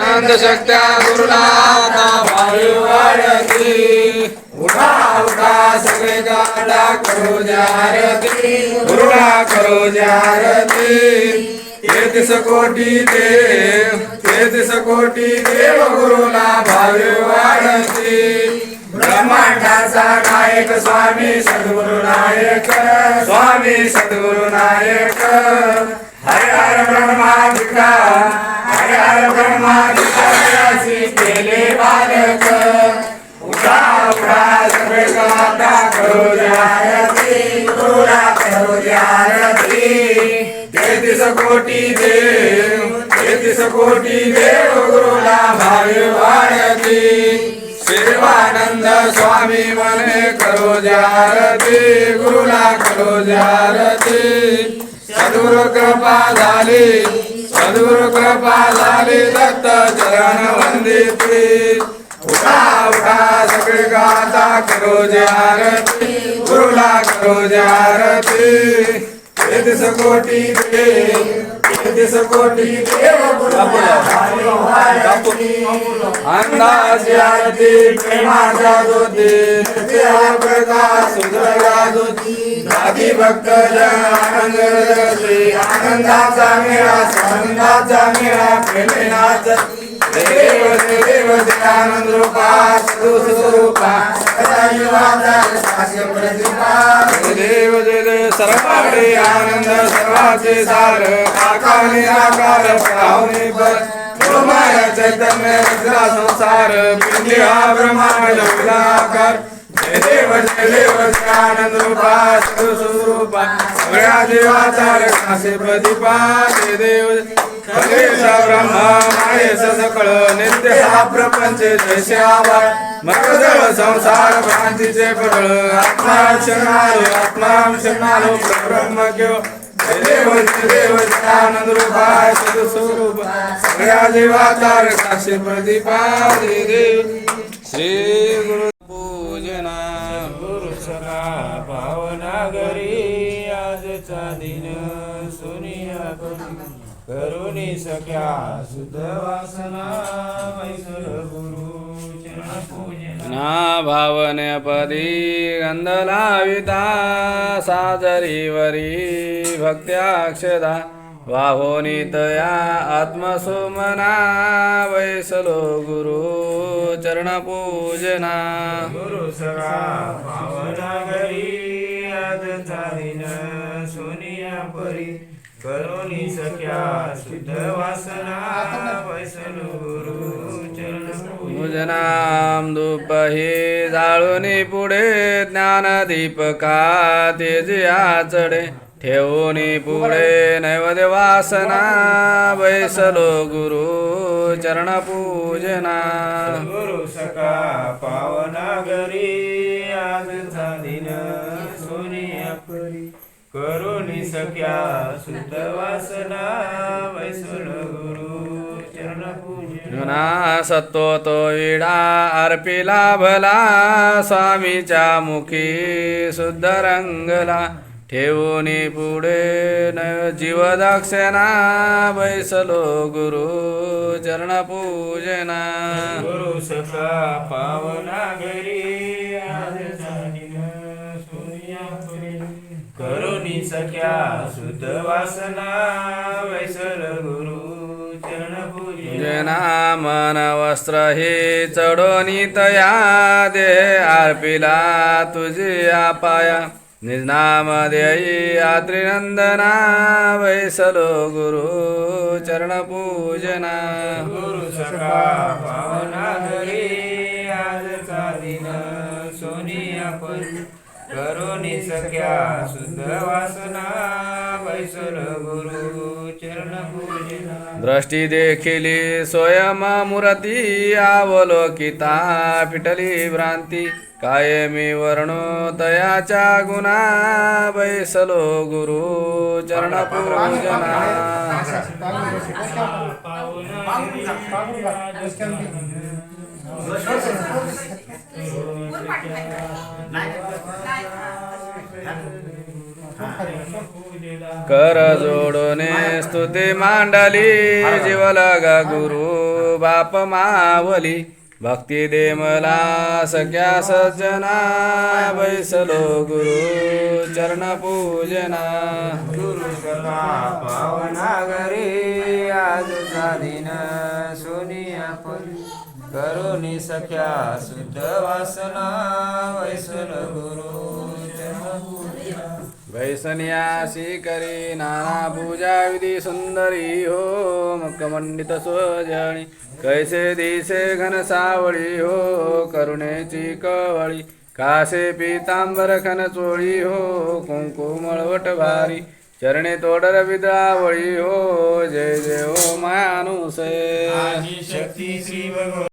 आनंद शक्त्या गुरुनाथा भावी वाढती उठा उठा सगळे गाडा करो जारती. गुरुला करो जारती. तेहतीस कोटी देव तेहतीस कोटी देव गुरुला भावी वाढती ब्रह्मांडाचा नायक स्वामी सद्गुरु कोटी देव तेहतीस कोटी देव गुरुला भावे वाढती शिवानंद स्वामी मने करो जारती गुरुला करो जारती सद्गुरु कृपा झाली सद्गुरु कृपा झाली दत्त चरण वंदिती उठा उठा सगळे गाता करो जारती। गुरुला तेहतीस कोटी देव तेहतीस कोटी देव. अंदाज आरती प्रेमाचा ज्योती प्रकाश सुंदरा ज्योती भक्त जन आनंद आनंदाचा मेळा आनंदाचा मेळा प्रेमे नाच देव देव आनंद रूपा सदु स्वरूपा देव देव सर्वाकडे आनंद सर्वाचे सार आकाने आकार पाहुणे पर माया चैतन्य रुद्रा संसार पिंडी हा ब्रह्मांड आकार जय देव जय देव आनंद रूपा सदु स्वरूपा सगळ्या देवाचा रक्षासे प्रतिपा जय देव ब्रह्मा सकळ नित्य हा प्रपंच जैसे आवाळ मगजळ संसार भ्रांतीचे पडळ आत्मा आत्मा शरणालो ब्रह्म घेऊ देव देव आनंद रूपाय सदस्वरूप सगळ्या देव. श्री गुरु पूजना. गुरु सखा आजचा दिन सोनिया करुणी सख्या शुद्ध वासना मैसर गुरु ना भावने पदी गंध लाविता साजरीवरी भक्त्याक्षदा वाहोनी तया आत्मसोमना वैसलो गुरु चरणपूजना. गुरु दिन सोनिया परी करुणी सख्या शुद्ध वासना गुरु पूजन पूजनाम दुपही जाळूनी पुढे ज्ञानदीपका तेजी आचडे। ठेवूनी पुढे नैवद्य वासना बैसलो गुरु चरण पूजना गुरु सका पावनागरी आज सख्या शुद्ध वासना वैसुल गुरु चरण पूजन जुना सत्तो तो विडा अर्पिला भला स्वामीच्या मुखी शुद्ध रंगला. ठेवूनी पुढे न जीवदक्षिणा बैसलो गुरु चरण पूजना गुरु सखा सोनिया परी करुणी सख्या शुद्ध वासना वैसल गुरु जना मन वस्त्र हे चढोनी तया दे अर्पिला तुझी पाया निजनाम देई आत्रिनंदना वैसलो गुरु चरण पूजना गुरु सखा सख्या शुद्ध वासना वैसर गुरु चरण पूजना दृष्टी देखिली स्वयं मूर्ती अवलोकिता पिटली भ्रांती कायमी वर्णो तयाच्या गुणा बैसलो गुरु चरण पूजना कर जोडोने स्तुती मांडली जीवलगा गुरु बाप मावली. भक्ती दे मला सख्या सज्जना बैसलो गुरु चरण पूजना. गुरु सखा पावना घरी आजचा दिन करुणी सख्या शुद्ध वासना वैसल वैसन्यासी करी नाना पूजा विधी सुंदरी हो मुखमंडित स्वजणी कैसे दिसे घन सावळी हो करुणेची कवळी कासे पितांबर खन चोळी हो कुंकुमळवट भारी चरणे तोडर विद्रावळी हो जय जय हो मानुसे शक्ती श्री